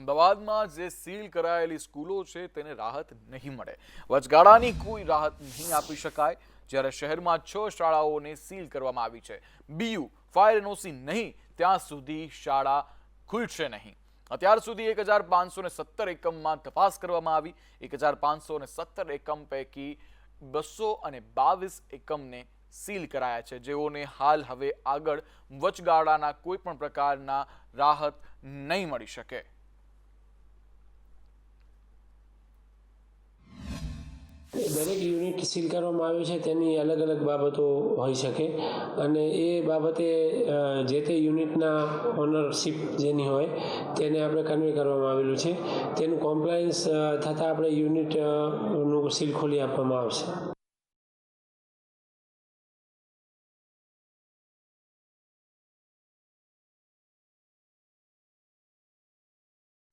અમદાવાદમાં જે સીલ કરાયેલી સ્કૂલો છે, તેને રાહત નહીં મળે. વચગાળાની કોઈ રાહત નહીં આપી શકાય. જ્યારે શહેરમાં છ શાળાઓને સીલ કરવામાં આવી છે. બીયુ, ફાયર એનઓસી નહીં, ત્યાં સુધી શાળા ખુલશે નહીં. અત્યાર સુધી એક હજાર પાંચસો ને સત્તર એકમમાં તપાસ કરવામાં આવી. એક હજાર પાંચસો ને સત્તર એકમ પૈકી બસો અને બાવીસ એકમને સીલ કરાયા છે. જેઓને હાલ હવે આગળ વચગાળાના કોઈ પણ પ્રકારના રાહત નહીં મળી શકે. દરેક યુનિટ સીલ કરવામાં આવે છે તેની અલગ અલગ બાબતો હોઈ શકે. અને એ બાબતે જે તે યુનિટના ઓનરશીપ જેની હોય, તેને આપણે કન્વે કરવામાં આવેલું છે. તેનું કોમ્પ્લાયન્સ થતાં આપણે યુનિટનું સીલ ખોલી આપવામાં આવશે.